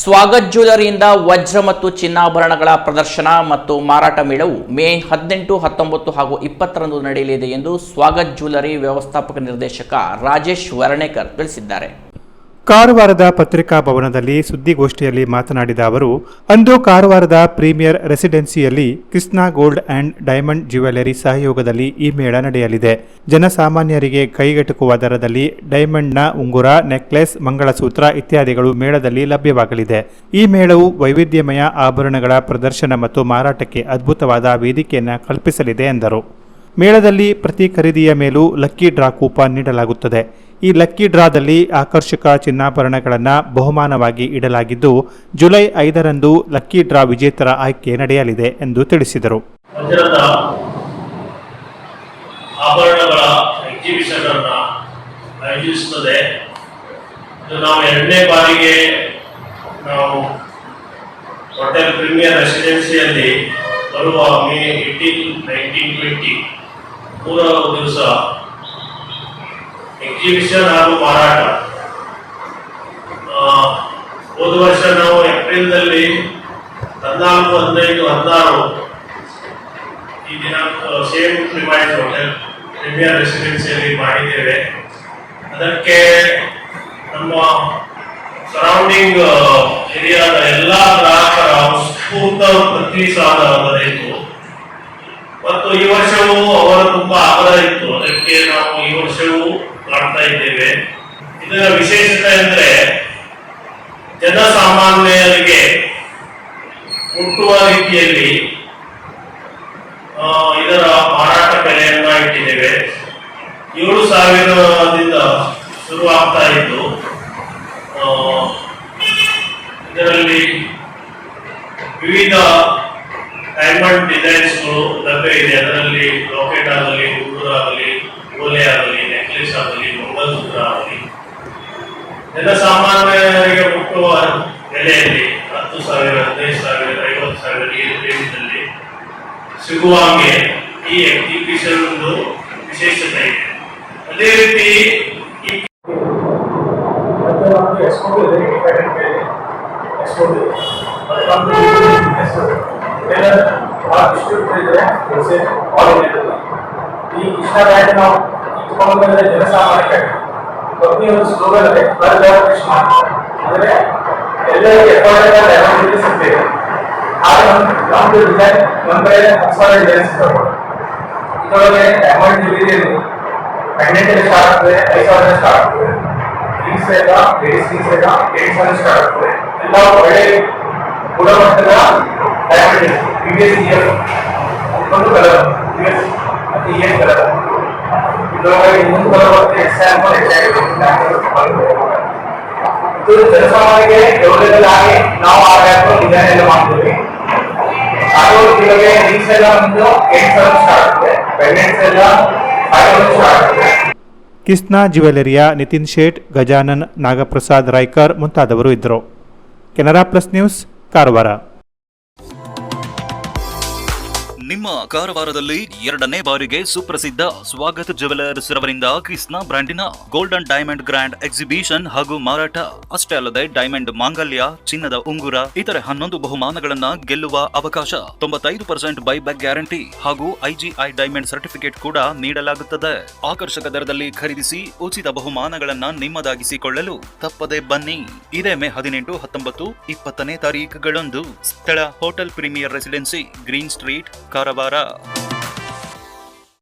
ಸ್ವಾಗತ್ ಜ್ಯುವೆಲರಿಯಿಂದ ವಜ್ರ ಮತ್ತು ಚಿನ್ನಾಭರಣಗಳ ಪ್ರದರ್ಶನ ಮತ್ತು ಮಾರಾಟ ಮೇಳವು ಮೇ ಹದಿನೆಂಟು, ಹತ್ತೊಂಬತ್ತು ಹಾಗೂ ಇಪ್ಪತ್ತರಂದು ನಡೆಯಲಿದೆ ಎಂದು ಸ್ವಾಗತ್ ಜ್ಯುವೆಲರಿ ವ್ಯವಸ್ಥಾಪಕ ನಿರ್ದೇಶಕ ರಾಜೇಶ್ ವರ್ಣೇಕರ್ ತಿಳಿಸಿದ್ದಾರೆ. ಕಾರವಾರದ ಪತ್ರಿಕಾ ಭವನದಲ್ಲಿ ಸುದ್ದಿಗೋಷ್ಠಿಯಲ್ಲಿ ಮಾತನಾಡಿದ ಅವರು, ಅಂದು ಕಾರವಾರದ premier ರೆಸಿಡೆನ್ಸಿಯಲ್ಲಿ Krishna gold and diamond jewellery ಸಹಯೋಗದಲ್ಲಿ ಈ ಮೇಳ ನಡೆಯಲಿದೆ. ಜನಸಾಮಾನ್ಯರಿಗೆ ಕೈಗೆಟುಕುವ ದರದಲ್ಲಿ ಡೈಮಂಡ್ನ ಉಂಗುರ, ನೆಕ್ಲೆಸ್, ಮಂಗಳಸೂತ್ರ ಇತ್ಯಾದಿಗಳು ಮೇಳದಲ್ಲಿ ಲಭ್ಯವಾಗಲಿದೆ. ಈ ಮೇಳವು ವೈವಿಧ್ಯಮಯ ಆಭರಣಗಳ ಪ್ರದರ್ಶನ ಮತ್ತು ಮಾರಾಟಕ್ಕೆ ಅದ್ಭುತವಾದ ವೇದಿಕೆಯನ್ನು ಕಲ್ಪಿಸಲಿದೆ ಎಂದರು. ಮೇಳದಲ್ಲಿ ಪ್ರತಿ ಖರೀದಿಯ ಮೇಲೂ ಲಕ್ಕಿ ಡ್ರಾ ಕೂಪನ್ ನೀಡಲಾಗುತ್ತದೆ. ಈ ಲಕ್ಕಿ ಡ್ರಾದಲ್ಲಿ ಆಕರ್ಷಕ ಚಿನ್ನಾಭರಣಗಳನ್ನು ಬಹುಮಾನವಾಗಿ ಇಡಲಾಗಿದ್ದು, ಜುಲೈ ಐದರಂದು ಲಕ್ಕಿ ಡ್ರಾ ವಿಜೇತರ ಆಯ್ಕೆ ನಡೆಯಲಿದೆ ಎಂದು ತಿಳಿಸಿದರು. ಆಭರಣಗಳ ಎಕ್ಸಿಬಿಷನ್ ಅನ್ನ ಆಯೋಜಿಸುತ್ತದೆ ನಾವು ಎರಡನೇ ಬಾರಿಗೆ ನಾವು ಹೋಟೆಲ್ ಪ್ರೀಮಿಯರ್ ರೆಸಿಡೆನ್ಸಿಯಲ್ಲಿ ಬರುವ ಮೇ ಏಯ್ಟೀನ್, ನೈನ್ಟೀನ್ ಟ್ವೆಂಟಿ ಮೂರು ದಿವಸ ಎಕ್ಸಿಬಿಷನ್ ಹಾಗೂ ಮಾರಾಟ. ಹೋದ ವರ್ಷ ನಾವು ಏಪ್ರಿಲ್ನಲ್ಲಿ ಹದಿನಾಲ್ಕು, ಹದಿನೈದು, ಹದಿನಾರು ಈ ದಿನ ಸೇಮ್ ಪ್ರಿಮೈಸ್ ಹೋಟೆಲ್, ಪ್ರೀಮಿಯರ್ ರೆಸಿಡೆನ್ಸಿಯಲ್ಲಿ ಮಾಡಿದ್ದೇವೆ. ಅದಕ್ಕೆ ನಮ್ಮ ಸರೌಂಡಿಂಗ್ ಏರಿಯಾದ ಎಲ್ಲ ಗ್ರಾಹಕರ ಸ್ಫೂರ್ತ ಪ್ರತಿಸಾದ ಬಂದಿತ್ತು ಮತ್ತು ಈ ವರ್ಷವೂ ಅವರ ತುಂಬಾ ಆಗ್ರಹ ಇತ್ತು. ಅದಕ್ಕೆ ನಾವು ಈ ವರ್ಷವೂ ಮಾಡ್ತಾ ಇದ್ದೇವೆ. ಇದರ ವಿಶೇಷತೆ ಅಂದ್ರೆ ಜನಸಾಮಾನ್ಯರಿಗೆ ಹುಟ್ಟುವ ರೀತಿಯಲ್ಲಿ ಇದರ ಮಾರಾಟ ಬೆಲೆಯನ್ನ ಇಟ್ಟಿದ್ದೇವೆ. ಏಳು ಸಾವಿರದಿಂದ ಶುರುವಾಗ್ತಾ ಇತ್ತು ಆ, ಇದರಲ್ಲಿ ವಿವಿಧ ಡೈಮಂಡ್ ಡಿಸೈನ್ಸ್ಗಳು ಲಭ್ಯ ಇದೆ. ಅದರಲ್ಲಿ ರಾಕೆಟ್ ಆಗಲಿ ಉಂಗುರ ಜನಸಾಮಾನ್ಯರಿಗೆ ಮುಟ್ಟುವ ಬೆಲೆಯಲ್ಲಿ ಹತ್ತು ಸಾವಿರ, ಹದಿನೈದು ಸಾವಿರ, ಐವತ್ತು ಸಾವಿರ ಈ ರೇಂಜ್ನಲ್ಲಿ ಸಿಗುವ ಹಾಗೆ ಈ ಎಕ್ಸಿಬಿಷನ್ ಒಂದು ವಿಶೇಷತೆ ಇದೆ. ಅದೇ ರೀತಿ ಎಕ್ಸ್ಪೋರ್ಟ್ ಇದೆ ಎಕ್ಸ್ಪೋರ್ಟ್ ಈ ಕೃಷ್ಣ ಬ್ರ್ಯಾಂಡ್ ನಾವು ಇಟ್ಕೊಂಡ್ಮೇಲೆ ಜನಸಾಮಾನ್ಯಕ್ಕೆ ಕಂಪ್ನಿ ಒಂದು ಸ್ಲೋಗನ್ ಇದೆ ಬರ್ ಕೃಷ್ಣ ಅಂದರೆ ಎಲ್ಲರಿಗೆ ಎಫೋರ್ಡೆಬಲ್ ಅವೈಲಬಿಲಿಟಿ ಸಿಗ್ತದೆ ಆಗ ನಮ್ಮ ನಮ್ಮದು ಡಿಸೈನ್ ನಮ್ಮ ಕಡೆ ಹತ್ತು ಸಾವಿರ ಡಿಸೈನ್ ಸಿಗ್ತವೆ ಇದರೊಳಗೆ ಅಮೌಂಟ್ ಡಿಲಿವರಿಯಲ್ಲಿ ಪ್ರೆಗ್ನೆಂಟ್ ಸ್ಟಾರ್ಟ್ ಆಗ್ತದೆ ಐದು ಸಾವಿರ ಸ್ಟಾರ್ಟ್ ಆಗ್ತದೆ ರಿಂಗ್ಸ್ ಎಲ್ಲ ಲೇಡೀಸ್ ರಿಂಗ್ಸ್ ಎಲ್ಲ ಎಂಟು ಸಾವಿರ ಸ್ಟಾರ್ಟ್ ಆಗ್ತದೆ ಎಲ್ಲ ಒಳ್ಳೆ ಗುಣಮಟ್ಟದ ಡೈಮಂಡ್ ಪ್ರೀವಿಯಸ್ ಇಯರ್ ಒಂದು ಕಲರ್ ಪ್ರೀವಿಯಸ್ ಮತ್ತು ಇಯರ್ ಕಲರ್ ಇದರೊಳಗೆ ಇನ್ನೊಂದು ಕಲರ್ ಬರುತ್ತೆ ಎಕ್ಸಾಂಪಲ್ ಇದು ಜನಸಾಮಾನ್ಯರಿಗೆ ಆಗಿ ನಾವು ಆ ನಿಮಗೆ ಎಲ್ಲ ಬಂದು ಸಾವಿರ ಸ್ಟಾರ್ಟ್ ಆಗ್ತದೆ ಪ್ರೆಗ್ನೆಂಟ್ಸ್ ಎಲ್ಲ ಕಿಸ್ನಾ ಜ್ಯುವೆಲರಿಯ ನಿತಿನ್ ಶೇಟ್, ಗಜಾನನ್ ನಾಗಪ್ರಸಾದ್ ರಾಯ್ಕರ್ ಮುಂತಾದವರು ಇದ್ದರು. Canara plus news, Karwar. ನಿಮ್ಮ ಕಾರವಾರದಲ್ಲಿ ಎರಡನೇ ಬಾರಿಗೆ ಸುಪ್ರಸಿದ್ಧ ಸ್ವಾಗತ ಜುವೆಲರ್ಸ್ ರವರಿಂದ ಕೃಷ್ಣ ಬ್ರಾಂಡಿನ ಗೋಲ್ಡನ್ ಡೈಮಂಡ್ ಗ್ರ್ಯಾಂಡ್ ಎಕ್ಸಿಬಿಷನ್ ಹಾಗೂ ಮಾರಾಟ. ಅಷ್ಟೇ ಅಲ್ಲದೆ ಡೈಮಂಡ್ ಮಾಂಗಲ್ಯ, ಚಿನ್ನದ ಉಂಗುರ, ಇತರೆ ಹನ್ನೊಂದು ಬಹುಮಾನಗಳನ್ನ ಗೆಲ್ಲುವ ಅವಕಾಶ ತೊಂಬತ್ತೈದು ಪರ್ಸೆಂಟ್ ಬೈಬ್ಯಾಕ್ ಗ್ಯಾರಂಟಿ ಹಾಗೂ ಐಜಿಐ ಡೈಮಂಡ್ ಸರ್ಟಿಫಿಕೇಟ್ ಕೂಡ ನೀಡಲಾಗುತ್ತದೆ. ಆಕರ್ಷಕ ದರದಲ್ಲಿ ಖರೀದಿಸಿ ಉಚಿತ ಬಹುಮಾನಗಳನ್ನ ನಿಮ್ಮದಾಗಿಸಿಕೊಳ್ಳಲು ತಪ್ಪದೆ ಬನ್ನಿ. ಇದೇ ಮೇ ಹದಿನೆಂಟು, ಹತ್ತೊಂಬತ್ತು, ಇಪ್ಪತ್ತನೇ ತಾರೀಖುಗಳಂದು ಸ್ಥಳ, hotel premier residency, green street Laura Barão.